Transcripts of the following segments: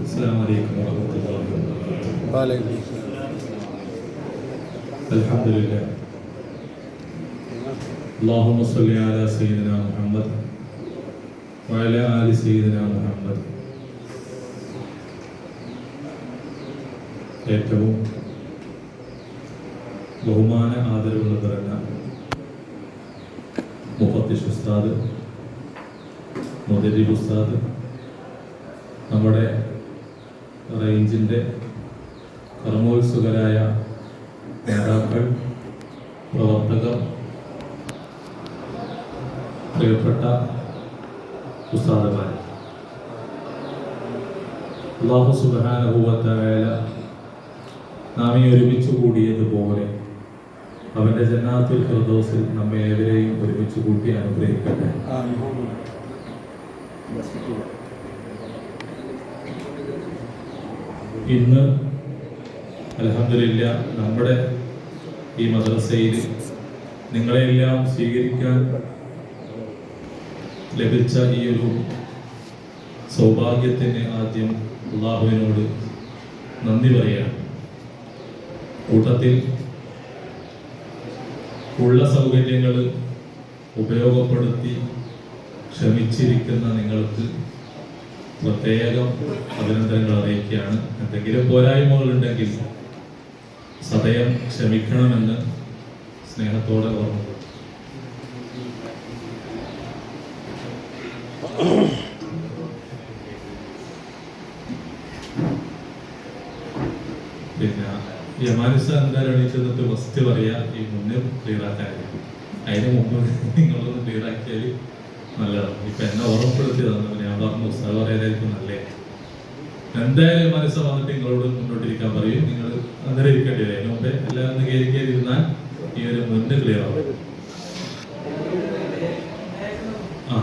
السلام عليكم ورحمة الله وبركاته وعليكم السلام الحمد لله اللهم صل على سيدنا محمد وعلى آل سيدنا محمد ഏറ്റവും ബഹുമാന ആദരവുള്ള നിറഞ്ഞ മുഫത്തിഷ് ഉസ്താദ് മുദരിബ് ഉസ്താദ് നമ്മുടെ റേഞ്ചിന്റെ കർമ്മോത്സുകരായ നേതാക്കൾ പ്രവർത്തകർ പ്രിയപ്പെട്ട ഉസ്താദന്മാർ അള്ളാഹു സുബാനുഭവത്തായ നാം ഈ ഒരുമിച്ച് കൂടിയതുപോലെ അവന്റെ ജന്നാത്തുൽ ഫിർദൗസിൽ നമ്മെ ഏവരെയും ഒരുമിച്ച് കൂട്ടി അനുഗ്രഹിക്കട്ടെ. ഇന്ന് അലഹമില്ല നമ്മുടെ ഈ മദ്രസയിൽ നിങ്ങളെല്ലാം സ്വീകരിക്കാൻ ലഭിച്ച ഈ ഒരു സൗഭാഗ്യത്തിന് ആദ്യം അള്ളാഹുവിനോട് നന്ദി പറയാം കൂട്ടത്തിൽ ഉള്ള സൗകര്യങ്ങൾ ഉപയോഗപ്പെടുത്തി ക്ഷമിച്ചിരിക്കുന്ന നിങ്ങൾക്ക് പ്രത്യേകം അഭിനന്ദനങ്ങൾ അറിയിക്കുകയാണ്. എന്തെങ്കിലും പോരായ്മകൾ ഉണ്ടെങ്കിൽ സദയം ക്ഷമിക്കണമെന്ന് സ്നേഹത്തോടെ ഓർമ്മ പിന്നെ യമാനിസ എന്തായാലും ഫസ്റ്റ് പറയാ ഈ മുന്നേ ക്ലിയർ ആക്കാനായിരിക്കും അതിന് മുമ്പ് നിങ്ങളൊന്ന് ക്ലിയർ ആക്കിയാൽ നല്ലതാണ് ഇപ്പൊ എന്നെ ഓർമ്മപ്പെടുത്തിയതാണ്. ഞാൻ പറഞ്ഞു ഉസ്താദ് പറയാനായിരിക്കും നല്ലേ എന്തായാലും മനസ്സ് വന്നിട്ട് നിങ്ങളോട് മുന്നോട്ടിരിക്കാൻ പറയും. നിങ്ങൾ അന്നേരം ഇരിക്കേണ്ടി വരും. അതിന് മുമ്പേ എല്ലാം ഒന്ന് ഈ ഒരു മുന്നേ ക്ലിയർ ആവും. ആ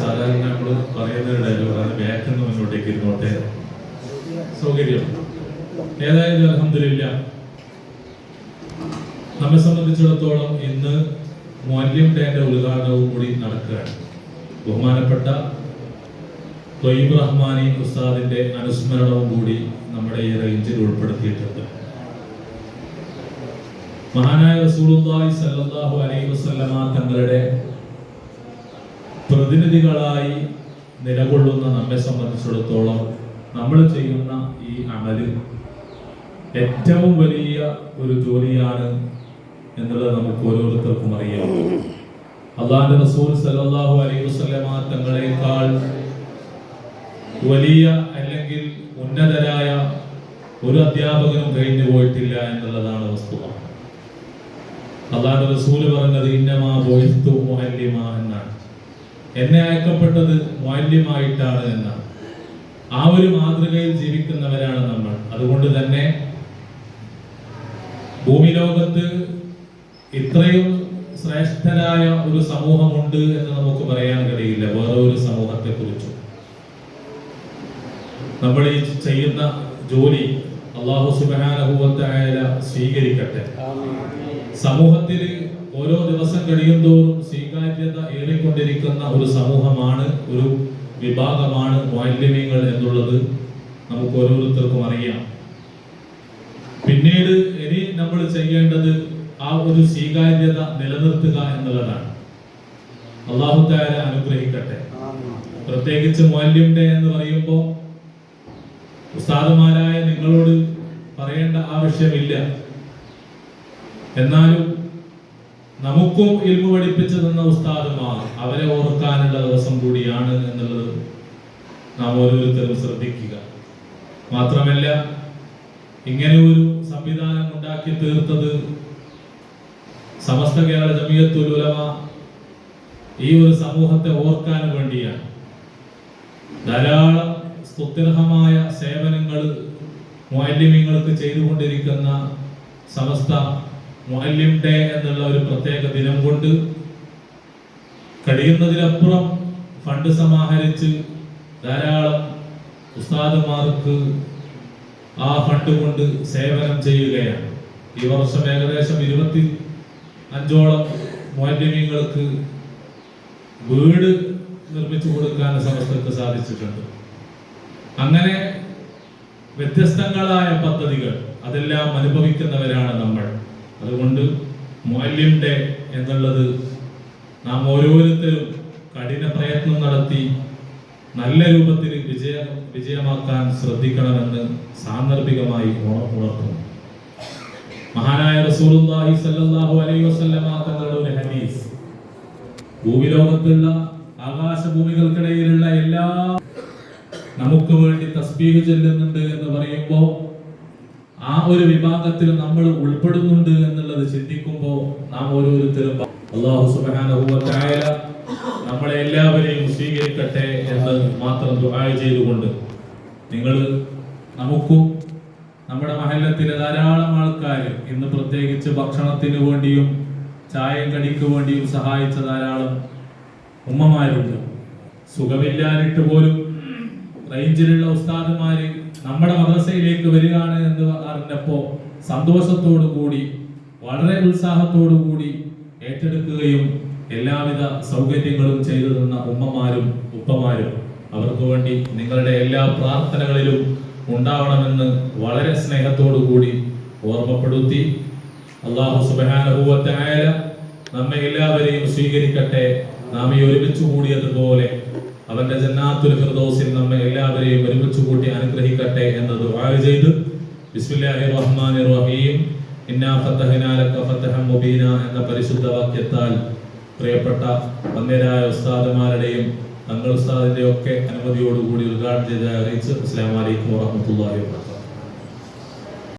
സാധാരണ നമ്മൾ പറയുന്ന ഒരു ഡയലോഗാണ് മുന്നോട്ടേക്ക് ഇരുന്നോട്ടെ. സൗകര്യം. ഏതായാലും അലഹമില്ല നമ്മെ സംബന്ധിച്ചിടത്തോളം ഇന്ന് മൂല്യം ഡേന്റെ ഉദ്ഘാടനവും കൂടി നടക്കുകയാണ്. ബഹുമാനപ്പെട്ട തൊയ്ബ് റഹ്മാനി ഉസ്താദിന്റെ അനുസ്മരണവും കൂടി നമ്മുടെ ഈ റേഞ്ചിൽ ഉൾപ്പെടുത്തിയിട്ടുണ്ട്. മഹാനായ റസൂലുള്ളാഹി സല്ലല്ലാഹു അലൈഹി വസല്ലമ തങ്ങളുടെ പ്രതിനിധികളായി നിലകൊള്ളുന്ന നമ്മെ സംബന്ധിച്ചിടത്തോളം നമ്മൾ ചെയ്യുന്ന ഈ അമൽ ഏറ്റവും വലിയ ഒരു ജോലിയാണ് എന്നുള്ളത് നമുക്ക് ഓരോരുത്തർക്കും അറിയാം. അള്ളാന്റെ റസൂൽ സല്ലല്ലാഹു അലൈഹി വസല്ലമ തങ്ങളെക്കാൾ വലിയ അല്ലെങ്കിൽ ഉന്നതരായ ഒരു അധ്യാപകനും കഴിഞ്ഞു പോയിട്ടില്ല എന്നുള്ളതാണ് വസ്തുത അള്ളാന്റെ റസൂൽ പറഞ്ഞത് ഇന്നമാ ബോയിസ്തു മുഅല്ലിമ എന്നാണ്. എന്നെ അയക്കപ്പെട്ടത് മുഅല്ലിമായിട്ടാണ് എന്നാണ്. ആ ഒരു മാതൃകയിൽ ജീവിക്കുന്നവരാണ് നമ്മൾ. അതുകൊണ്ട് തന്നെ ഭൂമി ലോകത്ത് ഇത്രയും ശ്രേഷ്ഠരായ ഒരു സമൂഹമുണ്ട് എന്ന് നമുക്ക് പറയാൻ കഴിയില്ല. വേറെ ഒരു സമൂഹത്തെ കുറിച്ചും നമ്മൾ ഈ ചെയ്യുന്ന ജോലി അള്ളാഹു സുബാനുഭവത്തായ സ്വീകരിക്കട്ടെ. സമൂഹത്തിൽ ഓരോ ദിവസം കഴിയുന്തോറും സ്വീകാര്യത ഏറിക്കൊണ്ടിരിക്കുന്ന ഒരു സമൂഹമാണ് ഒരു വിഭാഗമാണ് മാലിന്യങ്ങൾ എന്നുള്ളത് നമുക്ക് ഓരോരുത്തർക്കും അറിയാം. പിന്നീട് ഇനി നമ്മൾ ചെയ്യേണ്ടത് ആ ഒരു സ്വീകാര്യത നിലനിർത്തുക എന്നുള്ളതാണ്. അള്ളാഹു താര അനുഗ്രഹിക്കട്ടെ. പ്രത്യേകിച്ച് മൂല്യം ഡേ എന്ന് പറയുമ്പോൾ ഉസ്താദുമാരായ നിങ്ങളോട് പറയേണ്ട ആവശ്യമില്ല എന്നാലും നമുക്കും ഇൽമു പഠിപ്പിച്ചു തന്ന ഉസ്താദുമാർ അവരെ ഓർക്കാനുള്ള ദിവസം കൂടിയാണ് എന്നുള്ളത് നാം ഓരോരുത്തരും ശ്രദ്ധിക്കുക. മാത്രമല്ല ഇങ്ങനെ ഒരു സംവിധാനം ഉണ്ടാക്കി തീർത്തത് സമസ്ത കേരള ജമിയത്തുൽ ഉലമ ഈ ഒരു സമൂഹത്തെ ഓർക്കാൻ വേണ്ടിയാണ്. ധാരാളം സ്തുത്യർഹമായ സേവനങ്ങൾ മുഅല്ലിമീങ്ങൾക്ക് ചെയ്തുകൊണ്ടിരിക്കുന്ന സമസ്ത മുഅല്ലിം ഡേ എന്നുള്ള ഒരു പ്രത്യേക ദിനം കൊണ്ട് കഴിയുന്നതിലപ്പുറം ഫണ്ട് സമാഹരിച്ച് ധാരാളം ഉസ്താദുമാർക്ക് ആ ഫണ്ട് കൊണ്ട് സേവനം ചെയ്യുകയാണ്. ഈ വർഷം ഏകദേശം ഇരുപത്തി അഞ്ചോളം മാലിന്യങ്ങൾക്ക് വീട് നിർമ്മിച്ചു കൊടുക്കാൻ സമസ്തക്ക് സാധിച്ചിട്ടുണ്ട്. അങ്ങനെ വ്യത്യസ്തങ്ങളായ പദ്ധതികൾ അതെല്ലാം അനുഭവിക്കുന്നവരാണ് നമ്മൾ. അതുകൊണ്ട് ഡേ എന്നുള്ളത് നാം ഓരോരുത്തരും കഠിന പ്രയത്നം നടത്തി നല്ല രൂപത്തിൽ വിജയ വിജയമാക്കാൻ ശ്രദ്ധിക്കണമെന്ന് സാന്ദർഭികമായി ഉണ- ഉണർത്തുന്നു. റസൂലുള്ളാഹി സല്ലല്ലാഹു അലൈഹി വസല്ലമ തങ്ങളുടെ ഒരു ഹദീസ്. ഭൂമിലോകത്തുള്ള ആകാശഭൂമികൾക്കിടയിലുള്ള എല്ലാ നമുക്ക് വേണ്ടി തസ്ബീഹ് ചൊല്ലുന്നുണ്ട് എന്ന് പറയുമ്പോൾ ആ ഒരു വിഭാഗത്തിൽ നമ്മൾ ഉൾപ്പെടുന്നുണ്ട് എന്നുള്ളത് ചിന്തിക്കുമ്പോൾ നാം ഓരോരുത്തരും അള്ളാഹു സുബ്ഹാനഹു വ തആല നമ്മളെ എല്ലാവരെയും സ്വീകരിക്കട്ടെ എന്ന് മാത്രം ദുആ ചെയ്തുകൊണ്ട് നിങ്ങൾ നമുക്കും നമ്മുടെ മഹല്ലത്തിലെ ധാരാളം ആൾക്കാർ ഇന്ന് പ്രത്യേകിച്ച് ഭക്ഷണത്തിന് വേണ്ടിയും ചായയും കടിക്ക് വേണ്ടിയും സഹായിച്ച ധാരാളം ഉമ്മമാരുണ്ട്. സുഖമില്ലാനിട്ട് പോലും റേഞ്ചിലുള്ള ഉസ്താദുമാര് നമ്മുടെ മദ്രസയിലേക്ക് വരികയാണ് എന്ന് അറിഞ്ഞപ്പോ സന്തോഷത്തോടു കൂടി വളരെ ഉത്സാഹത്തോടു കൂടി ഏറ്റെടുക്കുകയും എല്ലാവിധ സൗകര്യങ്ങളും ചെയ്തു തന്ന ഉമ്മമാരും ഉപ്പമാരും അവർക്ക് വേണ്ടി നിങ്ങളുടെ എല്ലാ പ്രാർത്ഥനകളിലും ഉണ്ടാവണമെന്ന് വളരെ സ്നേഹത്തോടു കൂടി ഓർമ്മപ്പെടുത്തി അള്ളാഹു സുബാനുഭവത്തായ നമ്മെ എല്ലാവരെയും സ്വീകരിക്കട്ടെ. നാം ഈ ഒരുമിച്ച് കൂടിയതുപോലെ അവന്റെ ജന്നാത്തുൽ ഫിർദൗസിൽ നമ്മെ എല്ലാവരെയും ഒരുമിച്ച് കൂട്ടി അനുഗ്രഹിക്കട്ടെ എന്ന് ദുആ ചെയ്ത്. ബിസ്മില്ലാഹിർ റഹ്മാനിർ റഹീം ഇന്നാ ഫതഹ്നാ ലക എന്ന പരിശുദ്ധ വാക്യത്താൽ പ്രിയപ്പെട്ട വന്യരായ ഉസ്താദുമാരുടെയും തങ്ങൾ ഉസ്താദിന്റെ ഒക്കെ അനുമതിയോടുകൂടി ഉദ്ഘാടനം ചെയ്ത് അറിയിച്ച് അസ്സലാമു അലൈക്കും വറഹ്മത്തുള്ളാഹി വബറകാതുഹു.